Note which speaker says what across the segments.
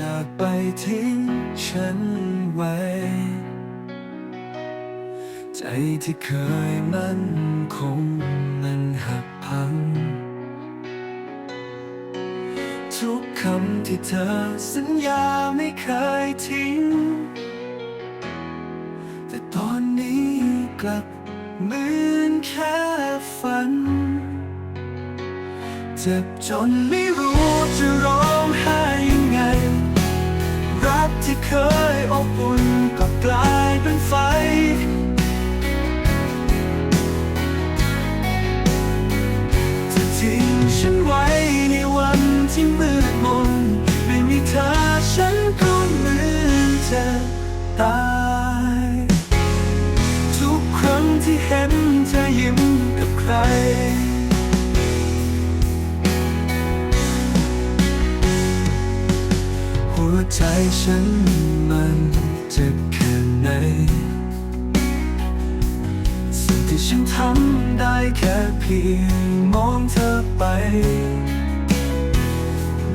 Speaker 1: จากไปทิ้งฉันไว้ ใจที่เคยมั่นคงมันหักพัง ทุกคำที่เธอสัญญาไม่เคยทิ้ง แต่ตอนนี้กลับเหมือนแค่ฝัน เจ็บจนไม่รู้จะ ใจฉันมันเจ็บแค่ไหน สิ่งที่ฉันทำได้แค่เพียงมองเธอไป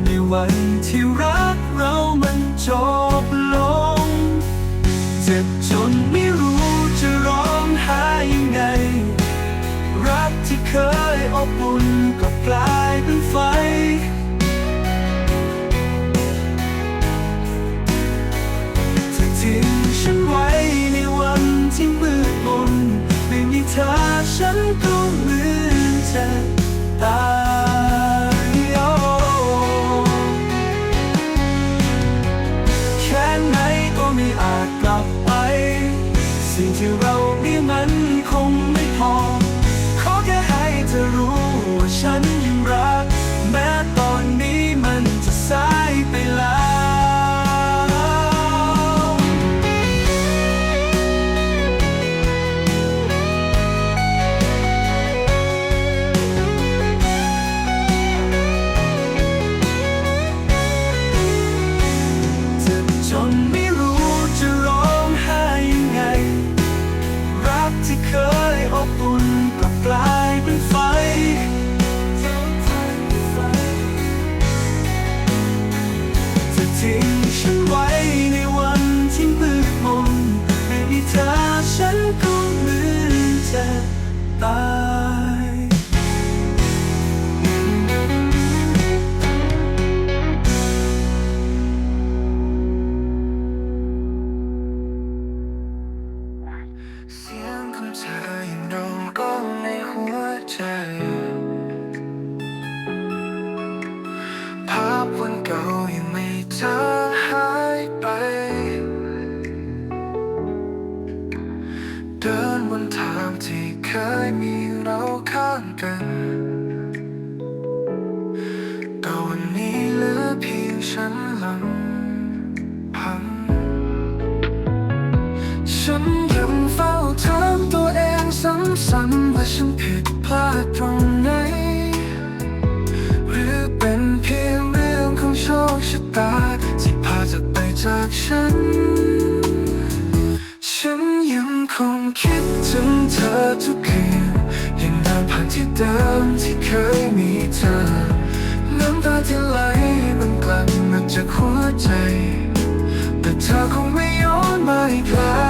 Speaker 1: ในวันที่รัก ให้เธอรู้ ฉันยังเฝ้า
Speaker 2: ถามตัวเองซ้ำๆว่าฉันผิดพลาดตรงไหน หรือเป็นเพียงเรื่องของโชคชะตาที่พาเธอไปจากฉัน ฉันยังคงคิดถึงเธอทุกคืนยังเดินผ่านที่เดิมที่เคยมีเธอ น้ำตาที่ไหลมันกลั่นมาจากหัวใจ แต่เธอคงไม่ย้อนมาอีกแล้ว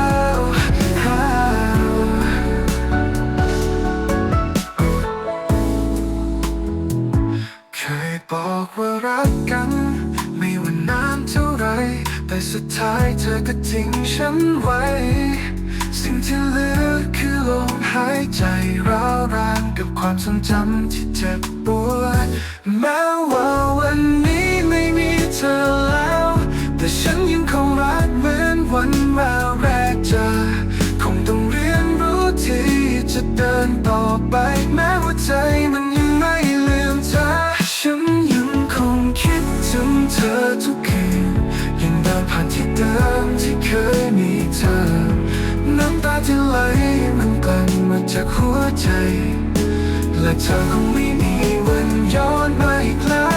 Speaker 2: ายเธอก็ทิ้งฉันไว้ สิ่งที่เหลือคือลมหายใจร้าวรานกับความทรงจำที่เจ็บปวดแม้ว่าวันนี้ไม่มีเธอแล้ว แต่ฉันยังคงรักเหมือนวันมาแรกเจอ คงต้องเรียนรู้ที่จะเดินต่อไปแม้ว่าใจมัน ไหลมันกลั่นมาจากหัวใจ และเธอคงไม่มีวันย้อนมาอีกแล้ว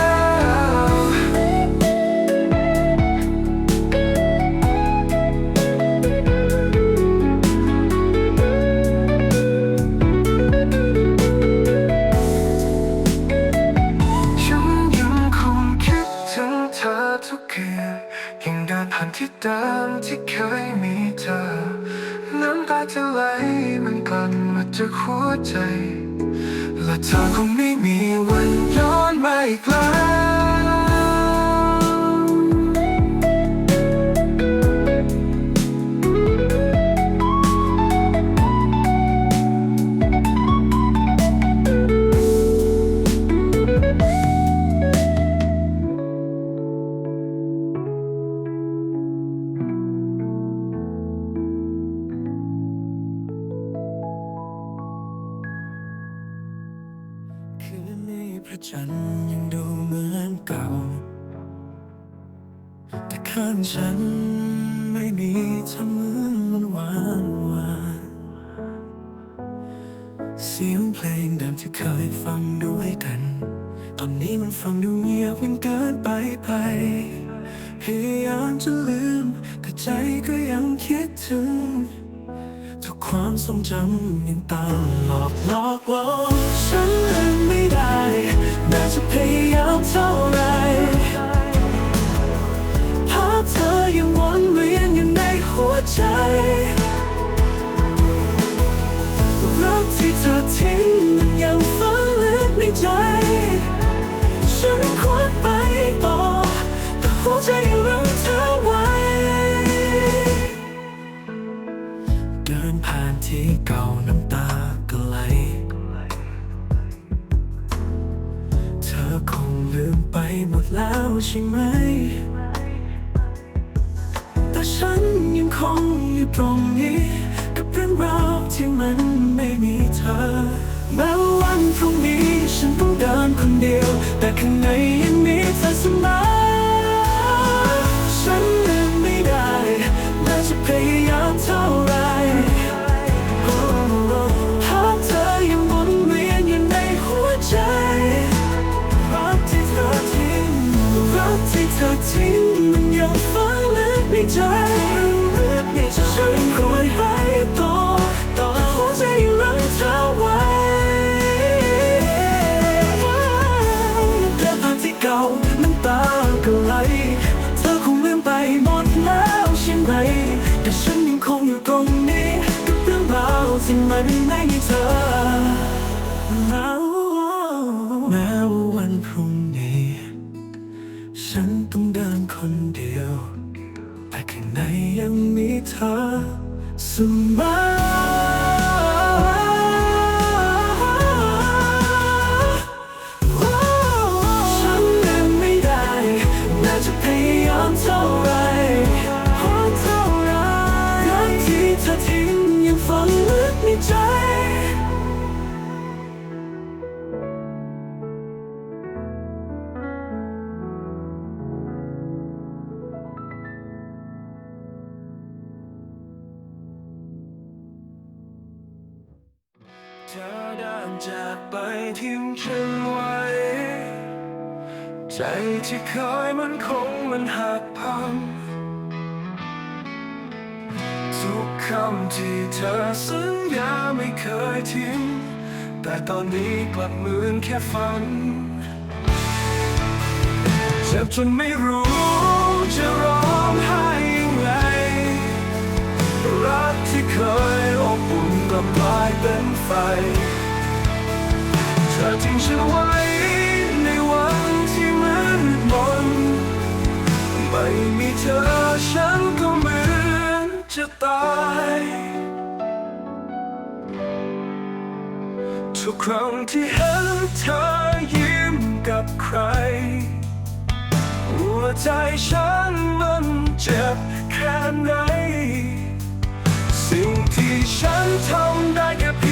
Speaker 2: มันมาจากหัวใจ และเธอคงไม่มีวันย้อนมาอีกแล้ว
Speaker 1: เคยฟังด้วยกัน ตอนนี้มันฟังดูเงียบมันเกินไปไปพยายามจะลืม แต่ใจก็ยังคิดถึง ทุกความทรงจำยังตามหลอกหลอกว่า แล้ ธอทิ้งมันยังฝังลึกในใจฉันควรไปต่อต่อหัวใจยังรักเธอไว้เดินผ่านที่เก่าน้ำตาก็ไหลเธอคงลืมไปหมดแล้วใช่ไหมแต่ฉันยังคงอยู่ตรงนี้กับเรื่องราวที่มันไม่มีเธอ จากไปทิ้งฉันไว้ ใจที่เคยมันคงมันหักพัง ทุกคำที่เธอสัญญาไม่เคยทิ้ง แต่ตอนนี้กลับเหมือนแค่ฝัน เจ็บจนไม่รู้จะร้องไห้ยังไง รักที่เคยอบอุ่นกลับกลายเป็นไฟ ธอทิ้งฉันไว้ในวันที่มืดมน ไม่มีเธอฉันก็เหมือนจะตาย ทุกครั้งที่เห็นเธอยิ้มกับใคร หัวใจฉันมันเจ็บแค่ไหน สิ่งที่ฉันทำได้แค่เพีย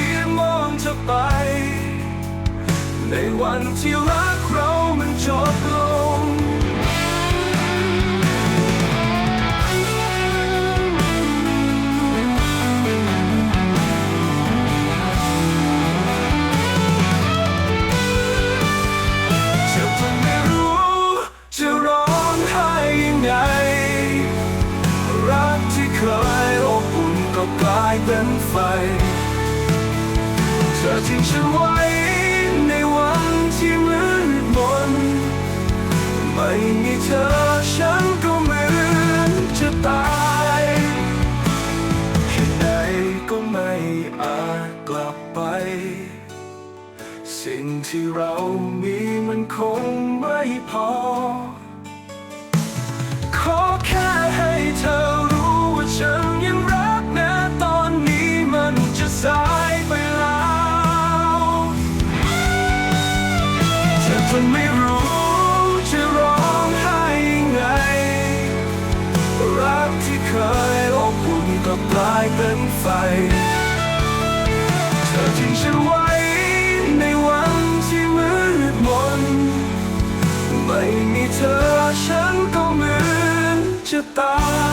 Speaker 1: งมอง วันที่รักเรามันจบลงเจ็บจนไม่รู้ จะร้องไห้ยังไง รักที่เคยอบอุ่นก็กลายเป็นไฟ เธอทิ้งฉันไว้ ไม่มีเธอฉันก็เหมือนจะตายแค่ไหนก็ไม่อาจกลับไป สิ่งที่เรามีมันคงไม่พอ ขอแค่ให้เธอ ไ